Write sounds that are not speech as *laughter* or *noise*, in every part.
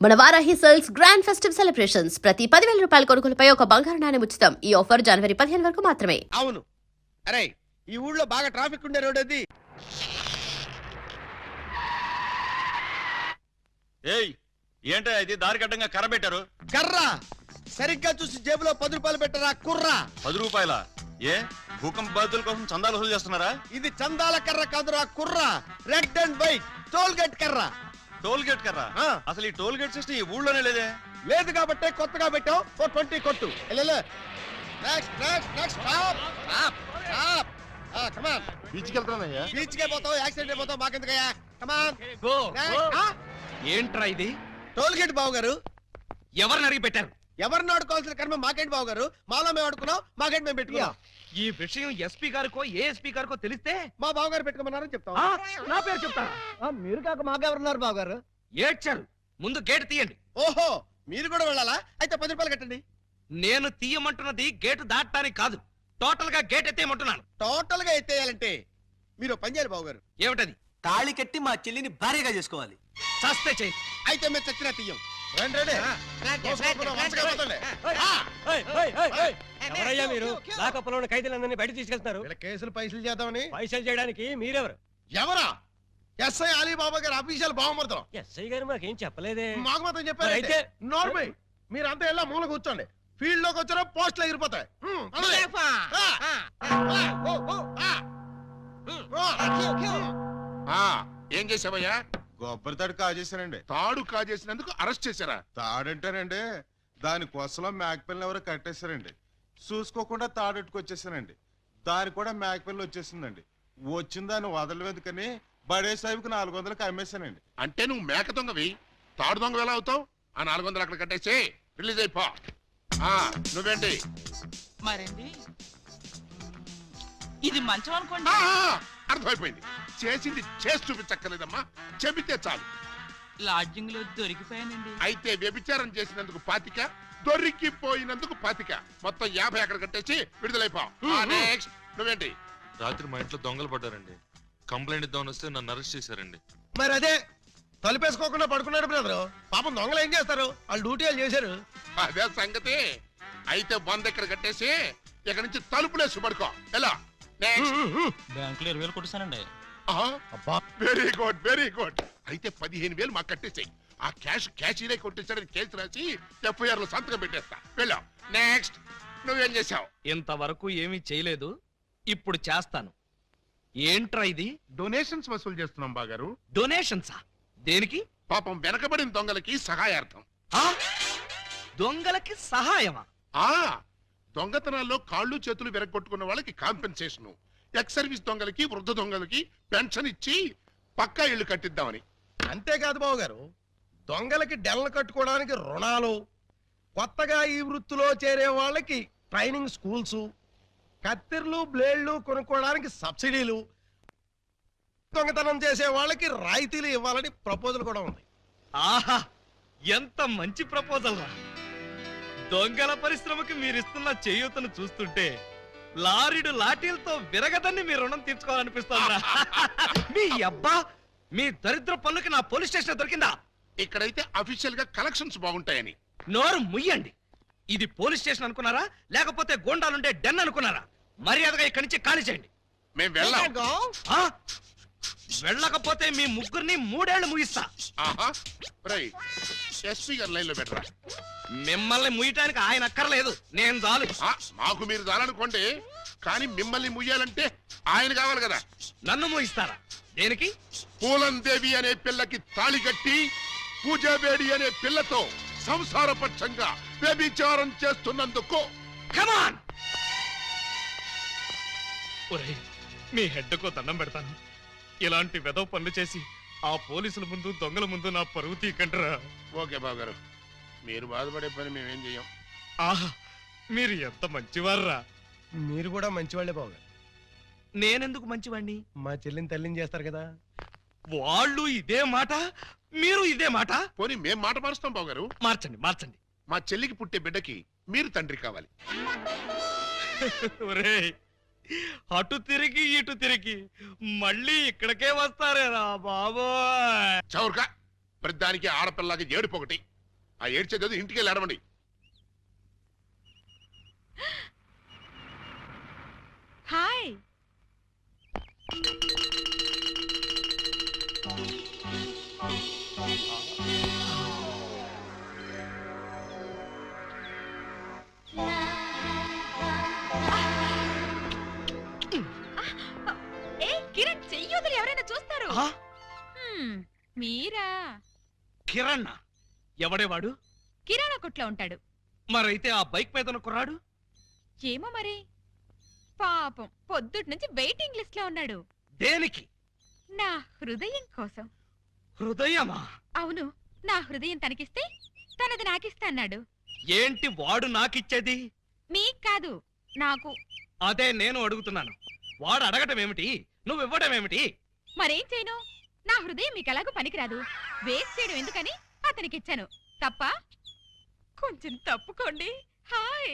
మన Varahi sales grand festive celebrations. ప్రతి పదివేల రూపాయల కొనుగోలుపై ఒక బంగారు నాణెం ఉచితం. ఈ ఆఫర్ జనవరి పదిహేను వరకు మాత్రమే. అవును. అరే ఈ ఊళ్ళో బాగా ట్రాఫిక్ ఉండే రోడ్ అది ఏయ్ ఏంటో ఇది? దారి కట్టంగా కర్ర పెట్టారు. కర్ర! సరిగ్గా చూసి జేబులో పది రూపాయలు పెట్టరా కుర్రా? పది రూపాయల? ఏ? భూకంప బాధితుల కోసం చందాలు వసూలు చేస్తున్నారా? ఇది చందాల కర్ర కాదురా కుర్ర. Red and white toll gate కర్ర. టోల్ గేట్ కర్ర? ఆ. అసలు ఈ టోల్ గేట్ సిస్టమ్ ఈ ఊళ్ళోనే లేదే? లేదు కాబట్టి కొత్తగా పెట్టావు. ఓ ట్వంటీ కొట్టు. Next next next stop stop stop come on బీచ్కి వెళ్తానయ్యా బీచ్ కే పోతావు యాక్సిడెంట్ అయిపోతావు మాకెందుకయ్యా? Come on go go. ఏంట్రా ఇది? టోల్ గేట్ బావు గారు ఎవరిని అడిగి పెట్టారు? ఎవరిని ఆడుకోవాల్సిన కర్మ మాకేంటి బావు గారు? మాలో మేము ఆడుకున్నాం మాకేంటి మేము పెట్టుకున్నాం? ఈ విషయం ఎస్పీ గారికో ఏఎస్పీ గారికో తెలిస్తే? మా బావు గారు పెట్టుకోమన్నారని చెప్తాం. ఆ, నా పేరు చెప్తారా మీరు కాక మాకెవరున్నారు బావు గారు? ఏడ్చారు. ముందు గేట్ తీయండి. ఓహో మీరు కూడా వెళ్ళాలా? అయితే పది రూపాయలు కట్టండి. నేను తీయమంటున్నది గేటు దాటడానికి కాదు. టోటల్గా గేట్ ఎత్తేయమంటున్నాను. టోటల్గా ఎత్తేయాలంటే మీరు ఓ పని చేయాలి బావు గారు. ఏమిటది? తాళి కట్టి మా చెల్లిని భార్యగా చేసుకోవాలి. చస్తే చెయ్యి అయితే మేము చచ్చినా తీయం. ఎవరయ్యా మీరు? లాకప్లో ఉన్న ఖైదీలందరినీ బయట తీసుకెళ్తున్నారు. వీళ్ళ కేసులు పైసలు చేద్దామని. పైసలు చేయడానికి మీరెవరు? ఎవరా? ఎస్ఐ అలీబాబా గారు అఫీషియల్ బావమరుతాం ఎస్ఐ గారు మాకేం చెప్పలేదే. మాకు మాత్రం చెప్పారు మరి అయితే అయితే- నోర్మై మీరంతా ఎలా మూల కూర్చోండి. ఫీల్డ్లోకి వచ్చారో పోస్టులు ఎగిరిపోతాయి. హ్మ్, అలాగే. ఆ, ఆ, ఓ, ఓ, ఆ. ఆ. ఆ, ఏం చేసావయ్యా? కొబ్బరి తాడు కాజేశానండి. తాడు కాజేసినందుకు అరెస్ట్ చేశారా? తాడంటారండి దాని కొసలో మేకపిల్లని ఎవరో కట్టేశారండి. చూసుకోకుండా తాడెట్టుకొచ్చేసానండి దాని కూడా మేకపిల్ల వచ్చేసిందండి. వచ్చిన దాన్ని వదలవేందుకని బడే సాహిబ్కి నాలుగు వందలకి అమ్మేశానండి. అంటే నువ్వు మేక దొంగవి. తాడు దొంగ ఎలా అవుతావు? ఆ నాలుగు వందలు అక్కడ కట్టేసి రిలీజ్ అయిపో. ఆ నువ్వేంటి? మరండి ఇది మంచం అనుకోండి. అర్థమైపోయింది. చేసింది చేసి చూపించక్కర్లేదమ్మా. చెబితే చాలు. లాడ్జింగ్లో దొరికిపోయానండి. అయితే వ్యభిచారం చేసినందుకు పాతిక దొరికిపోయినందుకు పాతిక. మొత్తం యాభై అక్కడ కట్టేసి విడుదలైపో నెక్స్ట్ నువ్వేంటి? రాత్రి మా ఇంట్లో దొంగలు పడ్డారండి. కంప్లైంట్ ఇద్దామని వస్తే నన్ను అరెస్ట్ చేశారండి. మరి అదే తలుపేసుకోకుండా పడుకున్నాడు బ్రదరు. పాపం దొంగలు ఏం చేస్తారు? వాళ్ళు డ్యూటీ వాళ్ళు చేశారు. అదే సంగతి. అయితే వంద ఇక్కడ కట్టేసి ఇక్కడ నుంచి తలుపులేసి పడుకో. ఎలా? బ్యాంకులో ఇరవై వేలు కొట్టిస్తానండి వెరీ గుడ్ వెరీ గుడ్ అయితే పదిహేను వేలు మాకు కట్టేసాయి. ఆ క్యాష్ క్యాషీనే కొట్టేసాడని కేసు రాసి ఎఫ్ఐఆర్లో సంతకం పెట్టేస్తా. వెళ్ళాం. నెక్స్ట్ నువ్వేం చేసావు ఇంతవరకు ఏమీ చేయలేదు. ఇప్పుడు చేస్తాను. ఏంట్రా ఇది? డొనేషన్స్ వసూలు చేస్తున్నాం బాగారు. డొనేషన్సా దేనికి? పాపం వెనకబడిన దొంగలకి సహాయార్థం. ఆ? దొంగలకి సహాయమా? ఆ! దొంగతనాల్లో కాళ్ళు చేతులు విరగొట్టుకున్న వాళ్ళకి కాంపెన్సేషన్ ఎక్స్ సర్వీస్ దొంగలకి వృద్ధ దొంగలకి పెన్షన్ ఇచ్చి పక్కా ఇల్లు కట్టిద్దామని. అంతేకాదు బాబు గారు దొంగలకి డెల్లు కట్టుకోవడానికి రుణాలు కొత్తగా ఈ వృత్తిలో చేరే వాళ్ళకి ట్రైనింగ్ స్కూల్స్ కత్తిర్లు బ్లేడ్లు కొనుక్కోవడానికి సబ్సిడీలు దొంగతనం చేసే వాళ్ళకి రాయితీలు ఇవ్వాలని ప్రపోజల్ కూడా ఉంది. ఆహా ఎంత మంచి ప్రపోజల్ రా. దొంగల పరిశ్రమకి మీరిస్తున్న చేయూతను చూస్తుంటే లారీడు లాఠీలతో విరగదని మీ రుణం తీర్చుకోవాలనిపిస్తోందిరా. *laughs* మీ అబ్బా మీ దరిద్ర పనులకి నా పోలీస్ స్టేషన్ దొరికిందా? ఇక్కడైతే అఫీషియల్గా కలెక్షన్స్ బాగుంటాయని. నోరు ముయ్యండి. ఇది పోలీస్ స్టేషన్ అనుకున్నారా? లేకపోతే గోండాలుండే డెన్ అనుకున్నారా? మర్యాదగా ఇక్కడి నుంచి ఖాళీ చేయండి. మేము వెళ్ళాం. ఆ? వెళ్ళకపోతే మీ ముగ్గురిని మూడేళ్ళు ముగిస్తా. ఎస్పీ గారి లైన్లో పెట్టరా? మిమ్మల్ని ముయ్యటానికి ఆయన అక్కర్లేదు. నేను చాలు. ఆ, మాకు మీరు చాలనుకోండి కానీ మిమ్మల్ని ముయ్యాలంటే ఆయన కావాలి కదా. నన్ను మోయిస్తారా దేనికి? పూలందేవి అనే పిల్లకి తాళి కట్టి పూజాబేడి అనే పిల్లతో సంసారపక్షంగా వ్యభిచారం చేస్తున్నందుకు. కమాన్ ఒరే మీ హెడ్కో దండం పెడతాను. ఇలాంటి వెదవ పనులు చేసి ఆ పోలీసుల ముందు దొంగల ముందు నా పరువు తీకంటరా ఓకే బాబు గారు మీరు బాధపడే పని మేమేం చెయ్యం ఆహా మీరు ఎంత మంచివారురా. మీరు కూడా మంచివాళ్ళే బాబు గారు నేనెందుకు మంచివాణ్ణి? మా చెల్లిని తల్లిని చేస్తారు కదా. వాళ్ళు ఇదే మాట మీరు ఇదే మాట. పోనీ మేం మాట మారుస్తాం బాబు గారు మార్చండి మార్చండి. మా చెల్లికి పుట్టే బిడ్డకి మీరు తండ్రి కావాలి. ఒరేయ్ అటు తిరిగి ఇటు తిరిగి మళ్ళీ ఇక్కడికే వస్తారేరా బాబోయ్. చౌర్గా ప్రతిదానికి ఆడపిల్లకి ఏడుపు ఒకటి. ఆ ఏడ్చేది ఇంటికి వెళ్ళి ఏడవండి. హాయ్. ఏ కిరణ్ చెయ్యొదిలి ఎవరైనా చూస్తారు. మీరా? కిరణ్? ఎవడేవాడు? కిరాణా కొట్లో ఉంటాడు. మరైతే ఆ బైక్ మీద ఉన్న కుర్రాడు? ఏమో మరి. పాపం పొద్దుటి నుంచి వెయిటింగ్ లిస్ట్లో ఉన్నాడు. దేనికి? నా హృదయం కోసం. హృదయమా? అవును నా హృదయం తనకిస్తే తనది నాకిస్తా అన్నాడు. ఏంటి వాడు నాకిచ్చేది? మీకు కాదు నాకు. అదే నేను అడుగుతున్నాను. వాడు అడగటం ఏమిటి? నువ్వు ఇవ్వడం ఏమిటి? మరేం చేయను? నా హృదయం మీకు ఎలాగో పనికిరాదు. వేస్ట్ చేయడం ఎందుకని? అతనికి ఇచ్చాను తప్ప? కొంచెం తప్పుకోండి. హాయ్.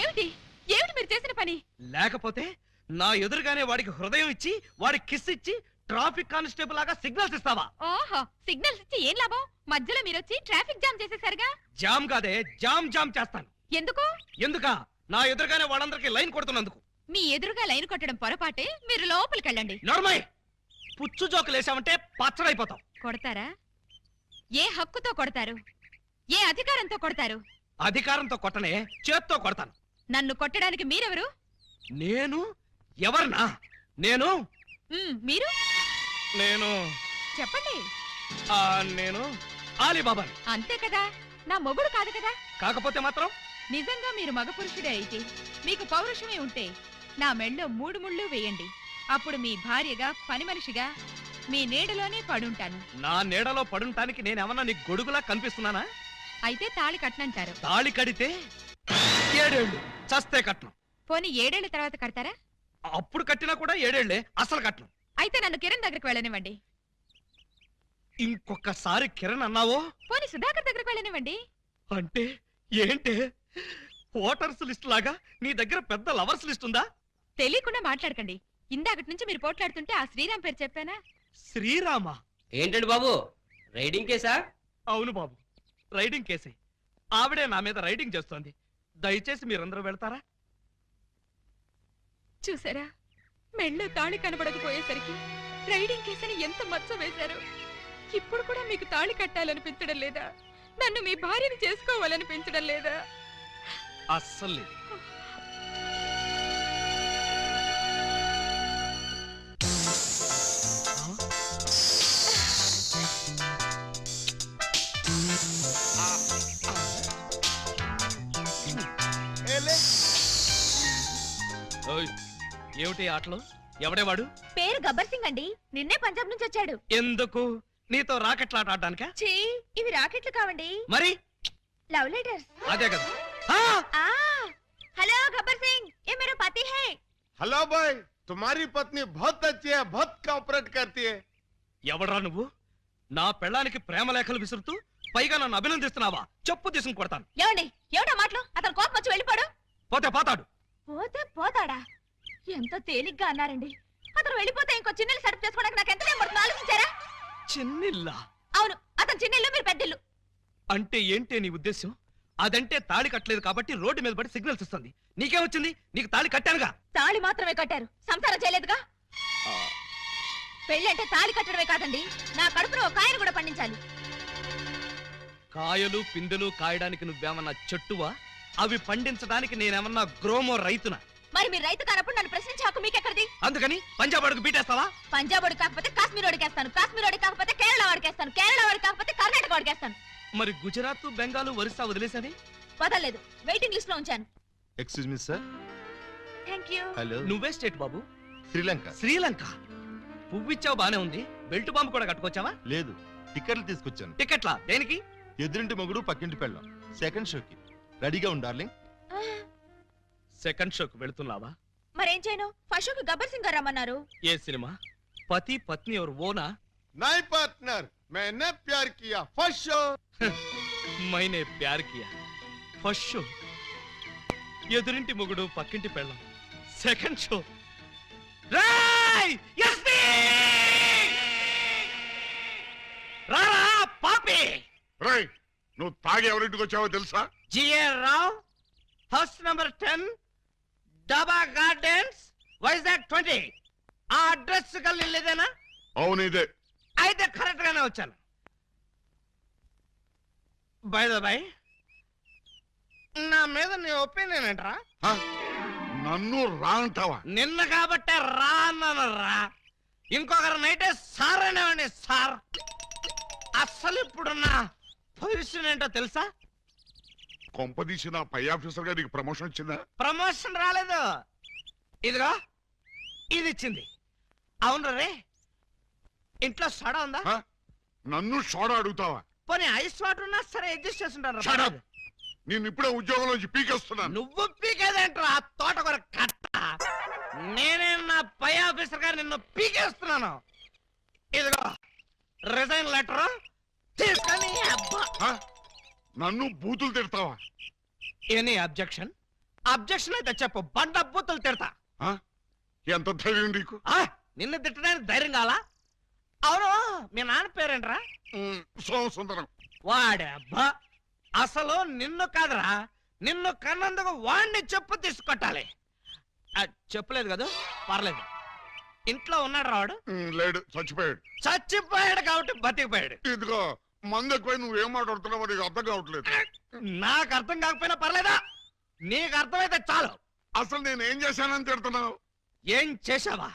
ఏమిటి? ఏమిటి మీరు చేసిన పని? లేకపోతే నా ఎదురుగానే వాడికి హృదయం ఇచ్చి వాడికి కిస్ ఇచ్చి ట్రాఫిక్ కానిస్టేబుల్ లాగా సిగ్నల్స్ ఇస్తావా? ఓహో సిగ్నల్స్ ఇచ్చి ఏం లాభం? మధ్యలో మీరు వచ్చి ట్రాఫిక్ జామ్ చేసేసరిగా? జామ్ కాదే జామ్ జామ్ చేస్తాను. ఎందుకు? ఎందుక? నా ఎదురుగానే వాళ్ళందరికీ లైన్ కొడుతున్నందుకు. మీ ఎదురుగా లైన్ కొట్టడం పొరపాటే మీరు లోపలికి వెళ్ళండి. నర్మయ్ పుచ్చు జోకులు వేసామంటే పచ్చడైపోతాం. కొడతారా? ఏ హక్కుతో కొడతారు? ఏ అధికారంతో కొడతారు? అధికారంతో కొట్టనే చేత్తో కొడతాను. నన్ను కొట్టడానికి మీరెవరు? నేను ఎవరినా నేను? మ్, మీరు? నేను చెప్పండి. ఆ నేను ఆలీబాబాని అంతే కదా? నా మొగుడు కాదు కదా? కాకపోతే మాత్రం నిజంగా మీరు మగ పురుషుడే అయితే మీకు పౌరుషమే ఉంటే నా మెళ్ళో మూడు ముళ్ళు వేయండి. అప్పుడు మీ భార్యగా పని మనిషిగా మీ నీడలోనే పడుంటాను. నా నీడలో పడుంటానికి నేనేమన్నా నీకు గొడుగులా కనిపిస్తున్నానా? అయితే తాళి కట్టనంటారు. తాళి కడితే ఏడేళ్ళు చస్తే కట్నం. పోనీ ఏడేళ్ళ తర్వాత కడతారా? అప్పుడు కట్టినా కూడా ఏడేళ్ళే అసలు కట్నం. అయితే నన్ను కిరణ్ దగ్గరికి వెళ్ళనివ్వండి. ఇంకొకసారి కిరణ్ అన్నావో? పోనీ సుధాకర్ దగ్గరికి వెళ్ళనివ్వండి. అంటే ఏంటే? ఓటర్స్ లిస్ట్ లాగా నీ దగ్గర పెద్ద లవర్స్ లిస్ట్ ఉందా? తెలియకుండా మాట్లాడకండి. ఇందాకటి నుంచి మీరు పోట్లాడుతుంటే ఆ శ్రీరామ్ పేరు చెప్పానా? శ్రీరామ? ఏంటండి బాబు? రైడింగ్ కేసా? అవును బాబు. రైడింగ్ కేసే. ఆవిడే నా మీద రైడింగ్ చేస్తోంది. దయచేసి మీరందరూ వెళ్తారా? చూసారా? మెళ్ళో తాళి కనబడకపోయేసరికి రైడింగ్ కేసని ఎంత మచ్చ వేశారు. ఇప్పుడు కూడా మీకు తాళి కట్టాలనిపించడం లేదా? నన్ను మీ భార్యని చేసుకోవాలనిపించడం లేదా? అస్సలు లేదు. ఏమిటి ఈ ఆటలు ఎవడేవాడు పేరు గబ్బర్ సింగ్ అండి నిన్నే పంజాబ్ నుంచి వచ్చాడు ఎందుకు నీతో రాకెట్లాట ఆడడానికా చీ ఇవి రాకెట్లు కావండి మరి లవ్ లెటర్స్ అదే కదా ఆ! ఆ హలో గబ్బర్ సింగ్ ఏ మేరా పతి హై हेलो भाई तुम्हारी पत्नी बहुत अच्छी है बहुत कॉपरेट करती है ఎవడ్రా నువ్వు నా పెళ్ళానికి ప్రేమ లేఖలు విసురుతూ పైగా నన్ను అభినందిస్తున్నావా చెప్పు తీసుకుని కొడతాను ఏమండి ఏమిటా మాటలు అతను కోపం వచ్చి వెళ్ళిపోడు పోతే పోతాడు పోతే పోతాడా ఎంత తేలిగ్గా అన్నారండి. అతను వెళ్ళిపోతే ఇంకో చిన్నెల్లు సెటప్ చేసుకోవడానికి నాకు ఎంత టైం పడుతుందో ఆలోచించారా? చిన్నిల్లా? అవును అతను చిన్నెల్లు మీరు పెద్దిల్లు. అంటే ఏంటి నీ ఉద్దేశం? అదంటే తాళి కట్టలేదు కాబట్టి రోడ్డు మీద పడి సిగ్నల్స్ ఇస్తుంది నీకేమొచ్చింది నీకు తాళి కట్టానుగా. తాళి మాత్రమే కట్టారు. సంసారం చేయలేదుగా? పెళ్ళంటే తాళి కట్టడమే కాదండి. నా కడుపులో ఒక కాయను కూడా పండించాలి. కాయలు పిందెలు కాయడానికి నువ్వేమన్నా చెట్టువా? అవి పండించడానికి నేనేమన్నా గ్రోమో రైతునా? మరి మీరు రైతు కానప్పుడు నన్ను ప్రశ్నించే హక్కు మీకెక్కడిది? అందుకని పంజాబ్ అడుగు బీటేస్తావా? పంజాబ్ వాడు కాకపోతే కాశ్మీర్ వాడికేస్తాను కాశ్మీర్ వాడికి కాకపోతే కేరళ వాడికేస్తాను కేరళ వాడు కాకపోతే కర్ణాటక వాడికేస్తాను మరి గుజరాత్ బెంగాల్ ఒరిస్సా వదిలేసని వదలలేదు. వెయిటింగ్ లిస్ట్లో ఉంచాను. Excuse me sir thank you hello నువ్వే స్టేట్ బాబు. శ్రీలంక. శ్రీలంక? పువ్విచ్చావు బానే ఉంది. బెల్ట్ బాంబు కూడా కట్టుకొచ్చావా? లేదు. టికెట్లు తీసుకొచ్చాను. టికెట్లా? దేనికి? ఎదురింటి మొగుడు పక్కింటి పెళ్ళం. సెకండ్ షోకి. రెడీగా ఉండాలి సెకండ్ షోకి వెళుతున్నావా మరేం చేయను ఫస్ట్ షోకి గబ్బర్ సింగ్ గారు రమ్మన్నారు ఏ సినిమా పతి పత్ని ఎవరు ఓనా నై partner Maine Pyar Kiya first show *laughs* Maine Pyar Kiya first show Edurinti Mogudu Pakkinti పెళ్ళం సెకండ్ షో రాయ్ ఎస్పీ రారా పాపి రేయ్ నువ్వు తాగి ఎవరింటికి వచ్చావో తెలుసా G A Rao house number ten Daba gardens Vizag twenty ఆ అడ్రస్ కలిలేదేనా అవును ఇదే. అయితే కరెక్ట్ గానే వచ్చాను. బై ద బై నా మీద నీ ఒపీనియన్ ఏంట్రా? నన్ను రా అంటావా? నిన్న కాబట్టే రా అన్నాను రా. ఇంకొకరి నైటే సార్ అనేవాడిని సార్. అస్సలు ఇప్పుడున్న పొజిషన్ ఏంటో తెలుసా? కొంపదీసి నా పై ఆఫీసర్గా నీకు ప్రమోషన్ వచ్చిందా ప్రమోషన్ రాలేదు. ఇదిగో ఇది ఇచ్చింది. అవును రే ఇంట్లో సడ ఉందా? హ? నన్ను సోడా అడుగుతావా? పోనీ ఐస్ వాటర్ ఉన్నా సరే అడ్జస్ట్ Shut up. నేను ఇప్పుడే ఉద్యోగంలోంచి పీకేస్తున్నాను. నువ్వు పీకేదేంట్రా? ఆ తోట కొర కట్ట. నేనే నా పై ఆఫీసర్ గారు నిన్ను పీకేస్తున్నాను. ఇదిగో రిజైన్ లెటర్ తీసుకొని అబ్బా. హ? నన్ను బూతులు తిడతావా? Any objection. అబ్జెక్షన్ అయితే చెప్పు బండ బూతులు తిడతా. హ? ఎంత ధైర్యం నీకు? ఆ, నిన్ను తిట్టడానికి ధైర్యం కాలా అవును మీ నాన్న పేరేంట్రా? ఉమ్, సోమసుందరం. వాడే అబ్బా. అసలు నిన్ను కాదురా నిన్ను కన్నందుకు వాణ్ణి చెప్పు తీసుకొట్టాలి. ఆ, చెప్పలేదు కదా? పర్లేదు. ఇంట్లో ఉన్నాడు రావాడు ఉమ్, లేడు చచ్చిపోయాడు. చచ్చిపోయాడు కాబట్టి బతికిపోయాడు. ఇదిగో మందు ఎక్కువ నువ్వేం మాట్లాడుతున్నావో నీకు అర్థం కావట్లేదు. నాకు అర్థం కాకపోయినా పర్లేదా? నీకు అర్థమైతే చాలు. అసలు నేను ఏం చేశానని తిడుతున్నావు? ఏం చేశావా?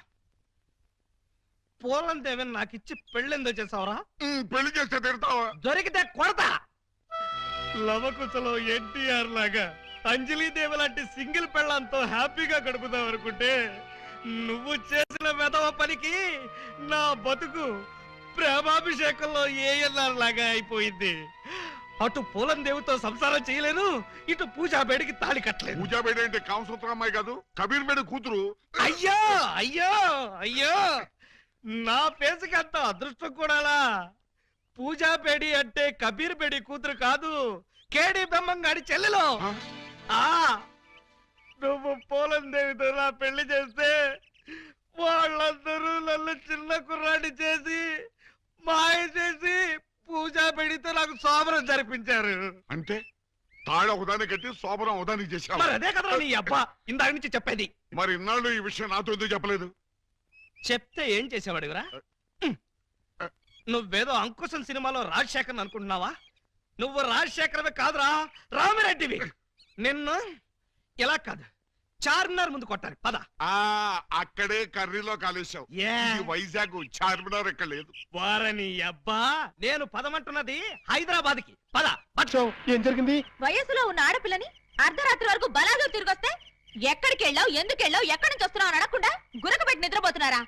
పూలం దేవిని నాకు ఇచ్చి పెళ్ళెందో చేసావురా పెళ్ళి చేస్తే తిడతావా? దొరికితే కొడతా. లవకుశలో ఎన్టీఆర్ లాగా అంజలీదేవి లాంటి సింగిల్ పెళ్ళంతో హ్యాపీగా గడుపుదాం అనుకుంటే నువ్వు చేసిన వెధవ పనికి నా బతుకు ప్రేమాభిషేకంలో ఏఎల్ఆర్ లాగా అయిపోయింది? అటు పూలం దేవితో సంసారం చేయలేను ఇటు పూజా బేడికి తాళి కట్టలేదు పూజా బేడి అంటే కామసూత్ర అమ్మాయి కాదు కబీర్ బేడి కూతురు. అయ్యో అయ్యో అయ్యో! నా పేసుకి అంత అదృష్టం కూడాలా పూజా బేడి అంటే కబీర్ బేడి కూతురు కాదు కేడి బెమ్మంగాడి చెల్లెలు. ఆ? ఆ నువ్వు పోలం దేవితో నా పెళ్ళి చేస్తే వాళ్ళందరూ నన్ను చిన్న కుర్రాడి చేసి మాయ చేసి పూజా బేడితో నాకు సోమరం జరిపించారు. అంటే తాళ ఒకదాన్ని కట్టి శోభనం ఒకదానికి చేశావు. మరి అదే కదా నీ అబ్బా ఇందాక నుంచి చెప్పేది. మరి ఇన్నాళ్ళు ఈ విషయం నాతో ఎందుకు చెప్పలేదు? చెప్తే ఏం చేసేవాడురా నువ్వేదో అంకుశం సినిమాలో రాజశేఖర్ అనుకుంటున్నావా? నువ్వు రాజశేఖరవే కాదురా రామిరెడ్డివి. నిన్ను ఇలా కాదు. చార్మినార్ ముందు కొట్టాలి. పద. ఆ అక్కడే కర్రీలో కాలేశావు ఏ? వైజాగ్ చార్మినార్ ఎక్కడ లేదు. వారని అబ్బా. నేను పదమంటున్నది హైదరాబాద్కి పద. పట్టు ఏం జరిగింది? వయసులో ఉన్న ఆడపిల్లని అర్ధరాత్రి వరకు బలాదు తిరిగొస్తే ఎక్కడికి వెళ్ళావు ఎందుకు వెళ్ళావు ఎక్కడి నుంచి వస్తున్నావు అని అడగకుండా గురకబెట్టి నిద్రపోతున్నారా?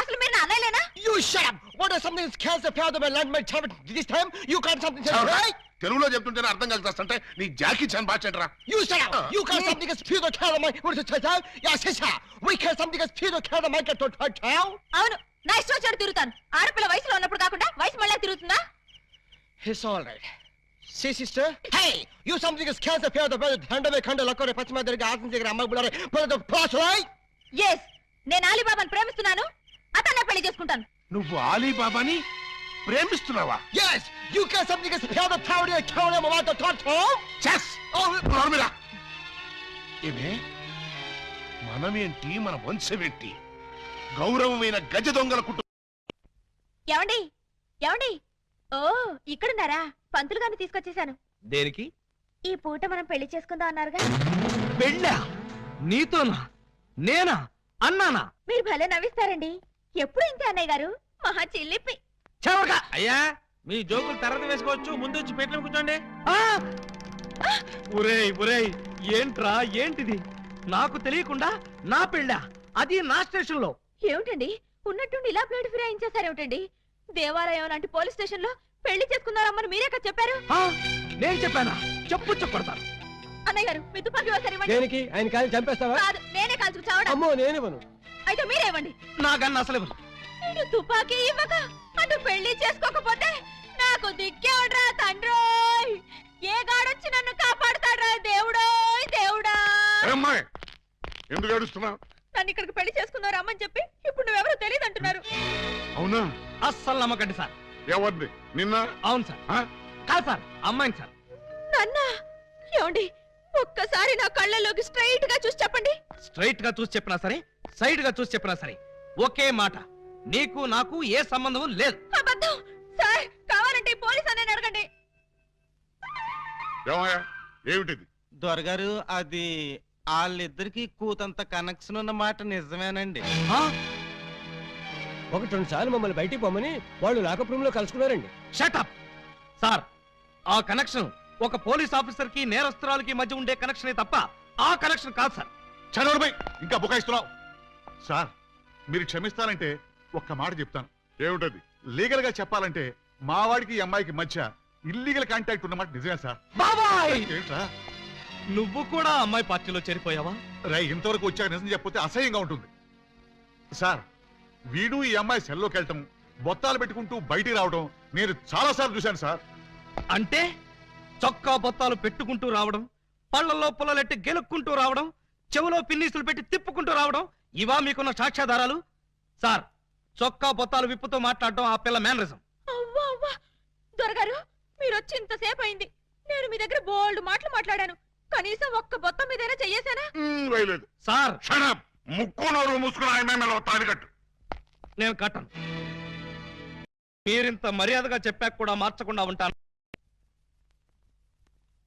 అసలు మీరు నా అన్నయ్యలేనా? You shut up! What if something scares the fear of my land, my child? This time you can't something else, right? తెలుగులో చెప్తుంటేనే అర్థం కలుగుతాస్త అంటే నీ జాకీ చాన్ బాచంటరా all right C sister hey you something is కేవలం fair the bed హండవే ఖండ నేను ఆలీ బాబాని ప్రేమిస్తున్నాను. అతన్నే పెళ్ళి చేసుకుంటాను. నువ్వు ఆలీ బాబాని ప్రేమిస్తున్నావా? Yes! You can't something as fear the tower, the tower, the mama, the tot, chess ఏమే? మనమేంటి మన వంశమేంటి? గౌరవమైన గజ దొంగల కుటుంబం ఏమండి? ఏమండి? ఓ ఇక్కడున్నారా? పంతులు గారిని తీసుకొచ్చేసాను దేనికి? ఈ పూట మనం పెళ్ళి చేసుకుందాం అన్నారుగా. పెళ్ళా? నీతోనా? నేనా? అన్నానా? మీరు భలే నవ్విస్తారండి. ఎప్పుడు ఇంతే అన్నయ్య గారు? మహా చిల్లిపి అయ్యా మీ జోకులు తర్వాత వేసుకోవచ్చు ముందు వచ్చి పెట్టిన కూర్చోండి. ఒరేయ్ ఒరేయ్ ఏంట్రా ఏంటిది? నాకు తెలియకుండా నా పెళ్ళా? అది నా స్టేషన్లో ఏమిటండి? ఉన్నట్టుండి ఇలా ప్లేట్ ఫిరాయించేశారేమిటండి? దేవాలయం లాంటి పోలీస్ స్టేషన్లో పెళ్ళి చేసుకుందారమ్మని మీరే కదా చెప్పారు? నేను చెప్పానా? చెప్పు చెప్పడతాను అన్నయ్య గారు మీ తుపాకీ ఒకసారి ఇవ్వండి. దేనికి? ఆయన కాలు చంపేస్తావా? కాదు నేనే కాల్చుకు చావడం? అమ్మో నేనివ్వను. అయితే మీరే ఇవ్వండి. నాకన్నా అసలు ఇవ్వను. నేను తుపాకీ ఇవ్వక అటు పెళ్ళి చేసుకోకపోతే నాకు దిక్కేవడ్రా తండ్రోయ్ ఏ గాడొచ్చి నన్ను కాపాడుతాడ్రా దేవుడో దేవుడా? అమ్మాయి ఎందుకు ఏడుస్తున్నావు? నన్ను ఇక్కడికి పెళ్ళి చేసుకున్నారు అమ్మని చెప్పి ఇప్పుడు నువ్వెవరో తెలియదు అంటున్నారు. అవునా? అస్సలు నమ్మకండి సార్. ఎవరిది? నిన్న? అవును సార్. ఆ? కాదు సార్ అమ్మాయిని సార్. నాన్న ఏమండి ఒక్కసారి నా కళ్ళలోకి స్ట్రైట్గా చూసి చెప్పండి. స్ట్రైట్గా చూసి చెప్పినా సరే సైడ్గా చూసి చెప్పినా సరే ఒకే మాట. నీకు నాకు ఏ సంబంధం లేదు. అబద్ధం! సార్ కావాలంటే ఈ పోలీస్ అనే అడగండి. ఏమయ్యా? ఏమిటిది? దొరగారు అది వాళ్ళిద్దరికి కూతంత కనెక్షన్ ఉన్న మాట నిజమేనండి. ఆ? ఒకటి రెండు సార్లు మమ్మల్ని బయటికి పొమ్మని వాళ్ళు లాకప్ రూమ్లో కలుసుకున్నారండి. Up! సార్ ఆ కనెక్షన్ ఒక పోలీస్ ఆఫీసర్కి నేరస్తురాలకి మధ్య ఉండే కనెక్షనే తప్ప ఆ కనెక్షన్ కాదు సార్. చదవడమై ఇంకా బుకాయిస్తున్నావు. సార్ మీరు క్షమిస్తానంటే ఒక్క మాట చెప్తాను. ఏమిటది? లీగల్గా చెప్పాలంటే మా వాడికి ఈ అమ్మాయికి మధ్య ఇల్లీగల్ కాంటాక్ట్ ఉన్నమాట నిజమే సార్. బాబాయ్! ఏంట్రా నువ్వు కూడా అమ్మాయి పార్టీలో చేరిపోయావా? రై ఇంతవరకు వచ్చాక నిజం చెప్పితే అసహ్యంగా ఉంటుంది. సార్ వీడు ఈ అమ్మాయి సెల్లోకి వెళ్ళటం బొత్తాలు పెట్టుకుంటూ బయటికి రావడం నేను చాలా సార్లు చూశాను సార్. అంటే చొక్కా బొత్తాలు పెట్టుకుంటూ రావడం పళ్ళల్లో పుల్లలెట్టి గెలుక్కుంటూ రావడం చెవులో పిన్నీసులు పెట్టి తిప్పుకుంటూ రావడం ఇవా మీకున్న సాక్ష్యాధారాలు? సార్ చొక్కా బొత్తాలు విప్పుతూ మాట్లాడడం ఆ పిల్ల మేనరిజం. అవ్వా అవ్వా. దొరగారు మీరు వచ్చి ఇంతసేపు అయింది. నేను మీ దగ్గర బోల్డ్ మాటలు మాట్లాడాను. కనీసం ఒక్క బొత్తం మీదైనా చెయ్యేశానా? మ్మ్, వేయలేదు. సార్. షడప్ ముక్కు నోరు మూసుకుని ఆయన మీద తాడి కట్టు. నేను కట్టను. మీరింత మర్యాదగా చెప్పాక కూడా మార్చకుండా ఉంటాను.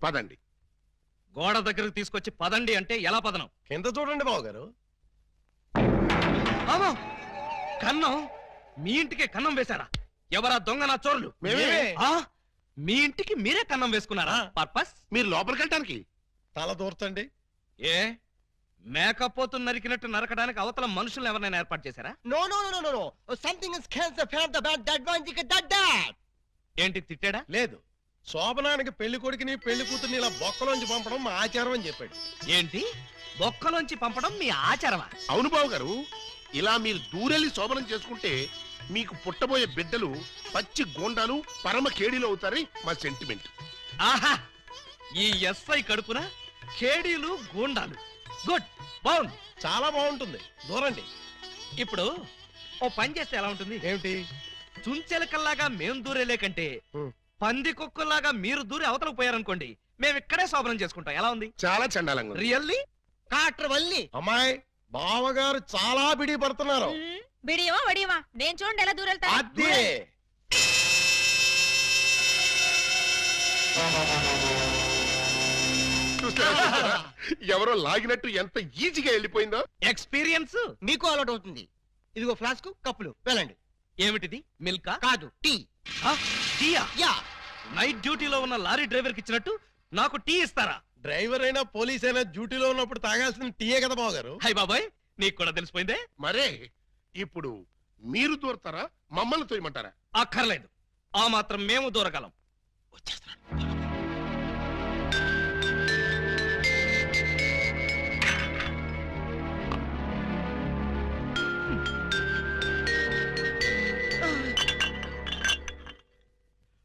పదండి. గోడ దగ్గరకు తీసుకొచ్చి పదండి అంటే ఎలా పదనం? కింద చూడండి బాబు గారు కన్నం మీ ఇంటికే కన్నం వేశారా? ఎవరా దొంగ నా చోరులు? మేమే. ఆ? మీ ఇంటికి మీరే కన్నం వేసుకున్నారా? పర్పస్? మీరు లోపలికి వెళ్ళటానికి. తల దూర్తండి ఏ? మేకపోతు నరికినట్టు నరకడానికి అవతల మనుషులను ఎవరైనా ఏర్పాటు చేశారా? No no no no no something is cancer fan the bad that one thick that that ఏంటి తిట్టాడా? లేదు. శోభనానికి పెళ్ళి కొడుకుని పెళ్ళి కూతుర్ని ఇలా బొక్కలోంచి పంపడం మా ఆచారం అని చెప్పాడు. ఏంటి? బొక్కలోంచి పంపడం మీ ఆచారమా? అవును బాబు గారు ఇలా మీరు దూరెళ్ళి శోభనం చేసుకుంటే మీకు పుట్టబోయే బిడ్డలు పచ్చి గోండాలు పరమ కేడీలు అవుతారని మా సెంటిమెంట్ ఆహా! ఈ ఎస్ఐ కడుపున కేడీలు గూండాలు. గుడ్ బాగుంది. చాలా బాగుంటుంది. దూరండి. ఇప్పుడు ఓ పని చేస్తే ఎలా ఉంటుంది? ఏమిటి? చుంచెలకల్లాగా మేం దూరేలే కంటే హ్మ్. పంది కుక్కల్లాగా మీరు దూరి అవతలకు పోయారనుకోండి మేము ఇక్కడే శోభనం చేసుకుంటాం. ఎలా ఉంది? చాలా చండాలంగా ఉంది. రియల్లీ కాటర్ వల్లి అమ్మాయి బావగారు చాలా బిడి పడుతున్నారు బిడియమా వడియమా? నేను చూడండి ఎలా దూరెళ్తా అదే. చూస్తారా, చూస్తారా? ఎవరో లాగినట్టు ఎంత ఈజీగా వెళ్ళిపోయిందో? ఎక్స్పీరియన్స్ మీకు అలవాటు అవుతుంది. ఇదిగో ఫ్లాస్క్ కప్పులు. వెళ్ళండి. ఏమిటిది? మిల్కా? కాదు టీ. టీయా? యా. నైట్ డ్యూటీలో ఉన్న లారీ డ్రైవర్కి ఇచ్చినట్టు నాకు టీ ఇస్తారా? డ్రైవర్ అయినా పోలీస్ అయినా డ్యూటీలో ఉన్నప్పుడు తాగాల్సిన టీయే కదా బావగారు. హై బాబాయ్ నీకు కూడా తెలిసిపోయిందే? మరే ఇప్పుడు మీరు దూరతారా మమ్మల్ని తోయమంటారా? అక్కర్లేదు. ఆ మాత్రం మేము దూరగలం.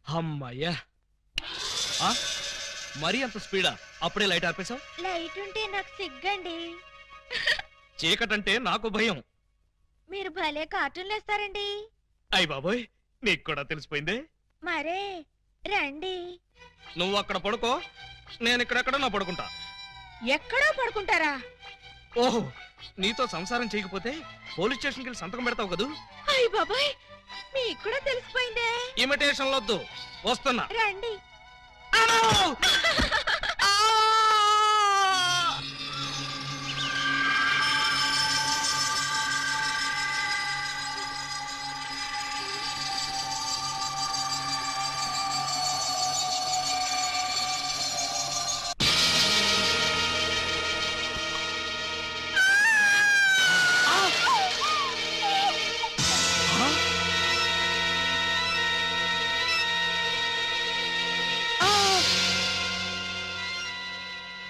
అమ్మయ్యా. ఆ? మరీ అంత స్పీడా? అప్పుడే లైట్ ఆర్పేశావు? లైట్ ఉంటే నాకు సిగ్గండి. చీకటంటే నాకు భయం. మీరు భలే కార్టూన్లు వేస్తారండి అయ్ బాబోయ్ నీకు కూడా తెలిసిపోయిందే? మరే రండి. నువ్వు అక్కడ పడుకో నేను ఇక్కడెక్కడ నా పడుకుంటా. ఎక్కడో పడుకుంటారా? ఓహో నీతో సంసారం చేయకపోతే పోలీస్ స్టేషన్కి వెళ్ళి సంతకం పెడతావు కదూ? అయ్య బాబాయ్ మీకు కూడా తెలిసిపోయిందే. ఇమిటేషన్ వద్దు వస్తున్నా. రండి. అమ్మో! ఆ! ఆ? ఆ!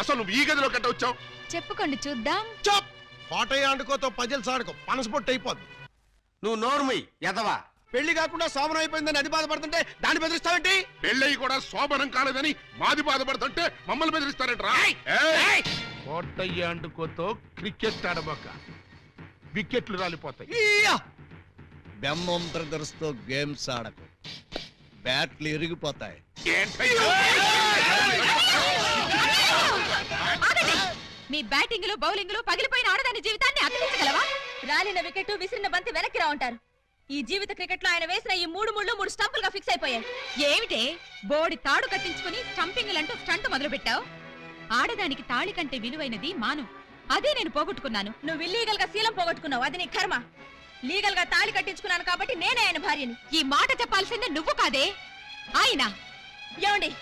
అసలు నువ్వు ఈ గదిలో కట్ట వచ్చావు? చెప్పుకోండి చూద్దాం. చప్! కోటయ్య ఆడుకోతో పజిల్స్ ఆడుకో. పనసపొట్టు అయిపోద్ది. నువ్వు నోర్మై ఎదవా పెళ్ళి కాకుండా శోభనం అయిపోయిందని అది బాధపడుతుంటే దాన్ని బెదిరిస్తావేంటి? పెళ్ళయి కూడా శోభనం కాలేదని మాది బాధపడుతుంటే మమ్మల్ని బెదిరిస్తారంట్రా? ఏయ్! కోటయ్య అండుకోతో క్రికెట్ ఆడబోక. వికెట్లు రాలిపోతాయి. బెమ్మం బ్రదర్స్తో గేమ్స్ ఆడకు. బ్యాట్లు ఇరిగిపోతాయి ఏంటయ్యా? మీ బ్యాటింగ్లో బౌలింగ్లో పగిలిపోయిన ఆడదాని జీవితాన్ని అతికించగలవా రాలిన వికెట్ విసిరిన బంతి వెనక్కి రా ఉంటారు ఈ జీవిత క్రికెట్లో ఆయన వేసిన ఈ మూడు ముళ్ళు మూడు స్టంపులుగా ఫిక్స్ అయిపోయాయి. ఏమిటే? బోడి తాడు కట్టించుకుని స్టంపింగ్ అంటూ స్టంట్ మొదలు పెట్టావు ఆడదానికి తాళి కంటే విలువైనది మాను. అదే నేను పోగొట్టుకున్నాను. నువ్వు ఇల్లీగల్గా శీలం పోగొట్టుకున్నావు. అది నీ కర్మ. లీగల్గా తాళి కట్టించుకున్నాను కాబట్టి నేనే ఆయన భార్యని. ఈ మాట చెప్పాల్సిందే నువ్వు కాదే. ఆయన. ఏమండి?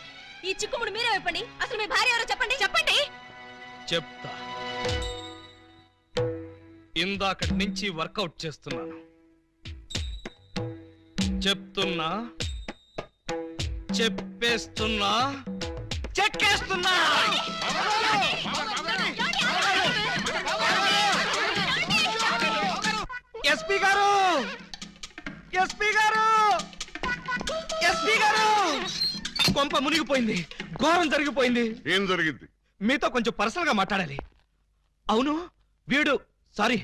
ఈ చిక్కుముడు మీరే చెప్పండి అసలు మీ భార్య ఎవరో చెప్పండి. చెప్పండి. చెప్తా. ఇందాకటి నుంచి వర్కౌట్ చేస్తున్నాను. చెప్తున్నా. చెప్పేస్తున్నా. చెక్కేస్తున్నా. ఎస్పీ గారు! ఎస్పీ గారు! ఎస్పీ గారు! కొంప మునిగిపోయింది. ఘోరం జరిగిపోయింది. ఏం జరిగింది? మీతో కొంచెం పర్సనల్గా మాట్లాడాలి. అవును వీడు సారీ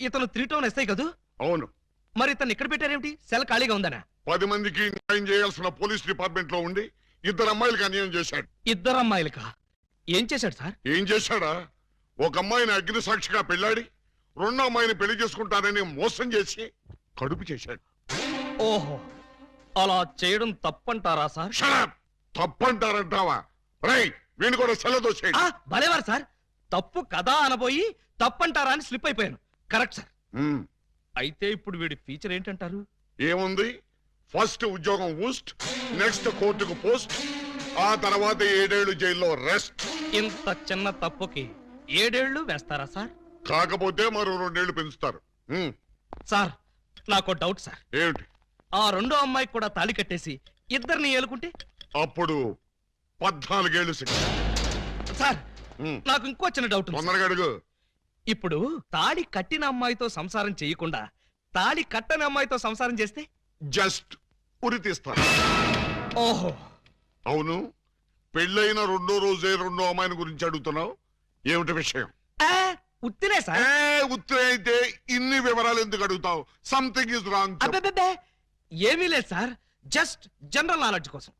ఇతను త్రీ టౌన్ ఎస్ఐ కదూ? అవును. మరి ఇతను ఇక్కడ పెట్టారేమిటి? సెల్ ఖాళీగా ఉందనా? పది మందికి న్యాయం చేయాల్సిన పోలీస్ డిపార్ట్మెంట్లో ఉండి ఇద్దరు అమ్మాయిలకి అన్యాయం చేశాడు. ఇద్దరు అమ్మాయిలకా? ఏం చేశాడు సార్? ఏం చేశాడా? ఒక అమ్మాయిని అగ్ని సాక్షిగా పెళ్ళాడి రెండో అమ్మాయిని పెళ్ళి చేసుకుంటానని మోసం చేసి కడుపు చేశాడు. ఓహో అలా చేయడం తప్పంటారా సార్? తప్పంటారంటావా? రై వీణు కూడా సెలదోసేయండి భలేవారు సార్. తప్పు కదా అనబోయి తప్పంటారా అని స్లిప్ అయిపోయాను. Correct sir. ఉమ్, అయితే ఇప్పుడు వీడి ఫీచర్ ఏంటంటారు? ఏముంది? ఫస్ట్ ఉద్యోగం ఊస్ట్ నెక్స్ట్ కోర్టుకు పోస్ట్ ఆ తర్వాత ఏడేళ్ళు జైల్లో రెస్ట్ ఇంత చిన్న తప్పుకి ఏడేళ్ళు వేస్తారా సార్? కాకపోతే మరో రెండేళ్ళు పెంచుతారు. ఉమ్, సార్ నాకు డౌట్ సార్. ఏమిటి? ఆ రెండో అమ్మాయికి కూడా తాళి కట్టేసి ఇద్దరిని ఏలుకుంటే? అప్పుడు పద్నాలుగేళ్ళు శిక్ష. సార్ ఉమ్, నాకు ఇంకో చిన్న డౌట్ ఉంది సార్. తొందరగా అడుగు. ఇప్పుడు తాళి కట్టిన అమ్మాయితో సంసారం చేయకుండా తాళి కట్టని అమ్మాయితో సంసారం చేస్తే? జస్ట్ ఉరి తీస్తారు ఓహో. అవును. పెళ్ళైన రెండో రోజే రెండో అమ్మాయిని గురించి అడుగుతున్నావు? ఏమిటి విషయం? ఆ, ఉత్తినే సార్. ఏ ఉత్తర అయితే ఇన్ని వివరాలు ఎందుకు అడుగుతావు? సంథింగ్ ఇస్ రాంగ్ అబ్బే ఏమీ లేదు సార్. జస్ట్ జనరల్ నాలెడ్జ్ కోసం.